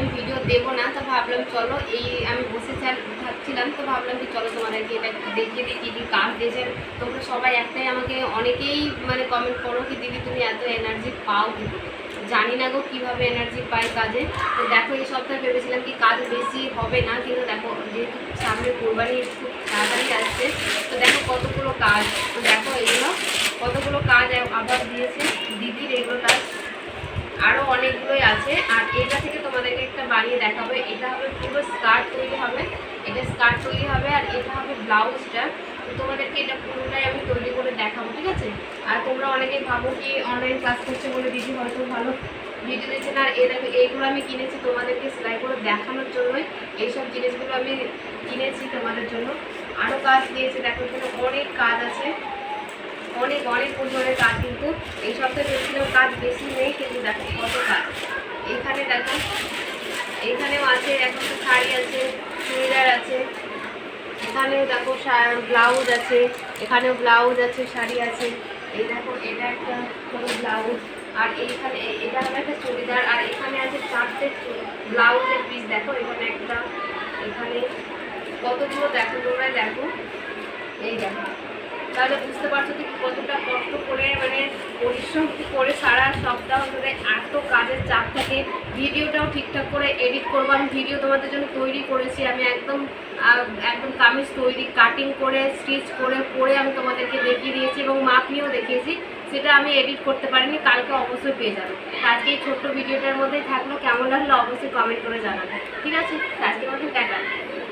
আমি ভিডিও দেবো না, তো ভাবলাম চলো এই আমি বসে চা- থাকছিলাম তো ভাবলাম কি চলো তোমাদেরকে এটা দেখিয়ে দিই, কী কাজ দিয়েছে। তোমরা সবাই একটাই আমাকে অনেকেই মানে কমেন্ট করো কি দিদি তুমি এত এনার্জি পাও জানি না গো কীভাবে এনার্জি পাই কাজে। তো দেখো এই সপ্তাহে ভেবেছিলাম কি কাজ বেশি হবে না, কিন্তু দেখো যেহেতু সামনে কোরবানি খুব তাড়াতাড়ি আসছে, তো দেখো কতগুলো কাজ, তো দেখো এগুলো কতগুলো কাজ আবার দিয়েছে দিদির, এগুলো কাজ আরও অনেকগুলোই আছে। আর এটা দেখাবো, এটা হবে পুরো স্কার্ট তৈরি হবে, এটা স্কার্ট তৈরি হবে আর এটা হবে ব্লাউজটা। তোমাদেরকে এটা পুরোটাই আমি তৈরি করে দেখাবো, ঠিক আছে? আর তোমরা অনেকেই ভাবো কি অনলাইন ক্লাস করছে বলে দিদি হয়তো ভালো ভিডিও দিচ্ছে না। আর এটা এইগুলো আমি কিনেছি তোমাদেরকে সেলাই করে দেখানোর জন্যই। এইসব জিনিসগুলো আমি কিনেছি তোমাদের জন্য। আরও কাজ দিয়েছে, দেখো এখানে অনেক কাজ আছে। অনেক অনেক পরিমাণের কাজ কিন্তু। এই সপ্তাহে কাজ বেশি নেই, কিন্তু দেখো কত কাজ। এখানে দেখো এখানেও আছে, এখন তো শাড়ি আছে, চুড়িদার আছে। এখানেও দেখো ব্লাউজ আছে, এখানেও ব্লাউজ আছে, শাড়ি আছে। এই দেখো, এটা একটা কোনো ব্লাউজ। আর এইখানে এটা হলো একটা চুড়িদার, আর এখানে আছে চারটে ব্লাউজের পিস দেখো, এখানে একটা, এখানে কতগুলো দেখো, তোমরা দেখো। এই দেখো। তাহলে বুঝতে পারছ তো কি কতটা কষ্ট করে মানে পরিশ্রম করে সারা সপ্তাহ ধরে এত কাজের চাপ থাকে। ভিডিওটাও ঠিকঠাক করে এডিট করব। আমি ভিডিও তোমাদের জন্য তৈরি করেছি। আমি একদম একদম কামিজ তৈরি কাটিং করে স্টিচ করে, পরে আমি তোমাদেরকে দেখিয়ে দিয়েছি এবং মাপ নিয়েও দেখিয়েছি। সেটা আমি এডিট করতে পারিনি, কালকে অবশ্যই পেয়ে যাবে। আজকে এই ছোট্ট ভিডিওটার মধ্যেই থাকল। কেমন লাগল অবশ্যই কমেন্ট করে জানাবে। ঠিক আছে? আজকে